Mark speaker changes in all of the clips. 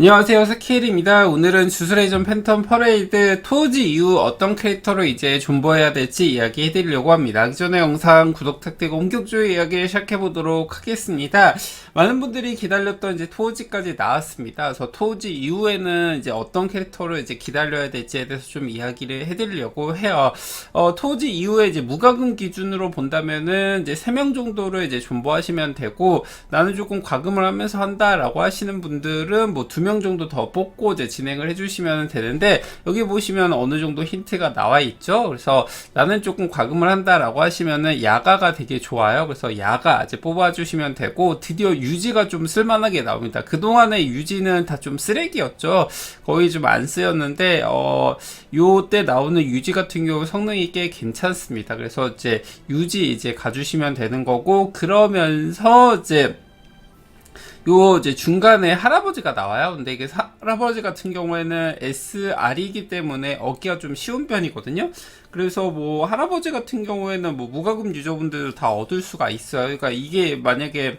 Speaker 1: 안녕하세요 스케일입니다. 오늘은 주술회전 팬텀 퍼레이드 토지 이후 어떤 캐릭터로 이제 존버해야 될지 이야기 해드리려고 합니다. 그 전에 영상 구독 탁되고 본격적으로 이야기를 시작해보도록 하겠습니다. 많은 분들이 기다렸던 이제 토지까지 나왔습니다. 그래서 토지 이후에는 이제 어떤 캐릭터로 이제 기다려야 될지에 대해서 좀 이야기를 해드리려고 해요. 어, 토지 이후에 이제 무과금 기준으로 본다면은 이제 3명 정도를 이제 존버하시면 되고 나는 조금 과금을 하면서 한다 라고 하시는 분들은 뭐두명 정도 더 뽑고 이제 진행을 해주시면 되는데 여기 보시면 어느 정도 힌트가 나와 있죠. 그래서 나는 조금 과금을 한다라고 하시면은 야가가 되게 좋아요. 그래서 야가 이제 뽑아주시면 되고 드디어 유지가 좀 쓸만하게 나옵니다. 그 동안의 유지는 다 좀 쓰레기였죠. 거의 좀 안 쓰였는데 어 요때 나오는 유지 같은 경우 성능이 꽤 괜찮습니다. 그래서 이제 유지 이제 가주시면 되는 거고 그러면서 이제 요 이제 중간에 할아버지가 나와요. 근데 이게 사- 할아버지 같은 경우에는 SR이기 때문에 얻기가 좀 쉬운 편이거든요. 그래서 뭐 할아버지 같은 경우에는 뭐 무과금 유저분들 다 얻을 수가 있어요. 그러니까 이게 만약에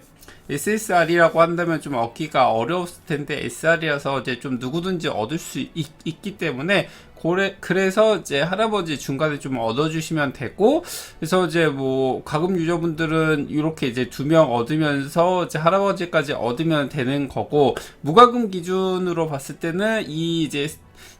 Speaker 1: SSR이라고 한다면 좀 얻기가 어려웠을 텐데 SR이라서 이제 좀 누구든지 얻을 수 있, 기 때문에 고래, 그래서 이제 할아버지 중간에 좀 얻어주시면 되고, 그래서 이제 뭐, 가금 유저분들은 이렇게 이제 두 명 얻으면서 이제 할아버지까지 얻으면 되는 거고, 무과금 기준으로 봤을 때는 이 이제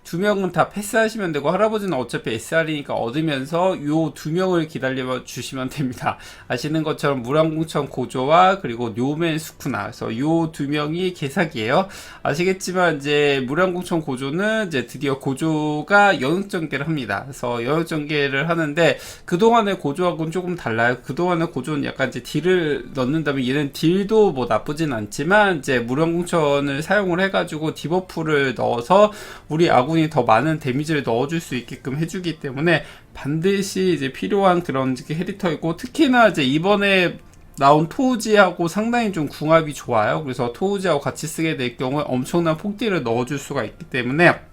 Speaker 1: 두 명은 다 패스하시면 되고 할아버지는 어차피 SR이니까 얻으면서 요 두 명을 기다려 주시면 됩니다. 아시는 것처럼 무랑공천 고조와 그리고 뇨맨 수쿠나 그래서 요 두 명이 개사기예요. 아시겠지만 이제 무랑공천 고조는 이제 드디어 고조가 영역 전개를 합니다. 그래서 영역 전개를 하는데 그 동안의 고조하고는 조금 달라요. 그 동안의 고조는 약간 이제 딜을 넣는다면 얘는 딜도 뭐 나쁘진 않지만 이제 무랑공천을 사용을 해가지고 디버프를 넣어서 우리 아군이 더 많은 데미지를 넣어줄 수 있게끔 해주기 때문에 반드시 이제 필요한 그런 캐릭터이고 특히나 이제 이번에 나온 토우지하고 상당히 좀 궁합이 좋아요. 그래서 토우지하고 같이 쓰게 될 경우에 엄청난 폭딜을 넣어줄 수가 있기 때문에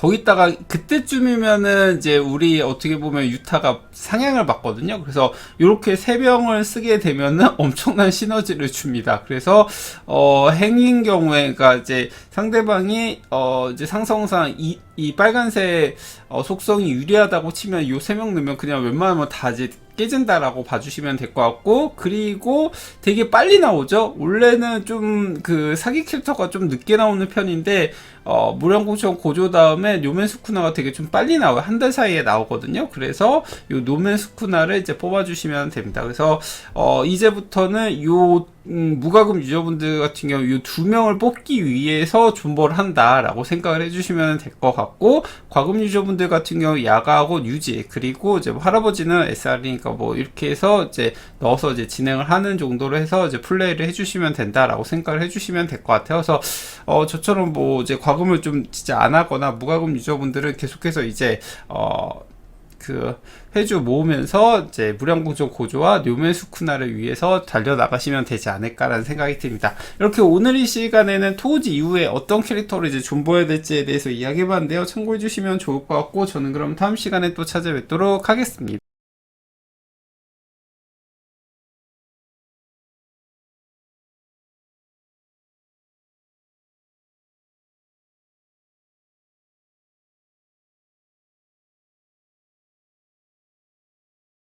Speaker 1: 거기다가 그때쯤이면은 이제 우리 어떻게 보면 유타가 상향을 받거든요. 그래서 이렇게 세 병을 쓰게 되면은 엄청난 시너지를 줍니다. 그래서 어 행인 경우에 그러니까 이제 상대방이 어 이제 상성상 이, 이 빨간색 어 속성이 유리하다고 치면 요 세 명 넣으면 그냥 웬만하면 다 이제 깨진다라고 봐주시면 될 것 같고 그리고 되게 빨리 나오죠 원래는 좀 그 사기 캐릭터가 좀 늦게 나오는 편인데 어 무량공천 고조 다음에 요멘 스쿠나가 되게 좀 빨리 나와요. 한 달 사이에 나오거든요. 그래서 요 노멘 스쿠나를 이제 뽑아주시면 됩니다. 그래서 어 이제부터는 요 음, 무과금 유저분들 같은 경우 이 두 명을 뽑기 위해서 존버를 한다라고 생각을 해주시면 될 것 같고 과금 유저분들 같은 경우 야가하고 유지 그리고 이제 뭐 할아버지는 SR이니까 뭐 이렇게 해서 이제 넣어서 이제 진행을 하는 정도로 해서 이제 플레이를 해주시면 된다라고 생각을 해주시면 될 것 같아요. 그래서 어 저처럼 뭐 이제 과금 을 좀 진짜 안 하거나 무과금 유저분들은 계속해서 이제 어그 회주 모으면서 이제 무량공정 고조와 뇨멘 수쿠나를 위해서 달려 나가시면 되지 않을까라는 생각이 듭니다. 이렇게 오늘 이 시간에는 토지 이후에 어떤 캐릭터를 이제 존버해야 될지에 대해서 이야기해봤는데요. 참고해 주시면 좋을 것 같고 저는 그럼 다음 시간에 또 찾아뵙도록 하겠습니다.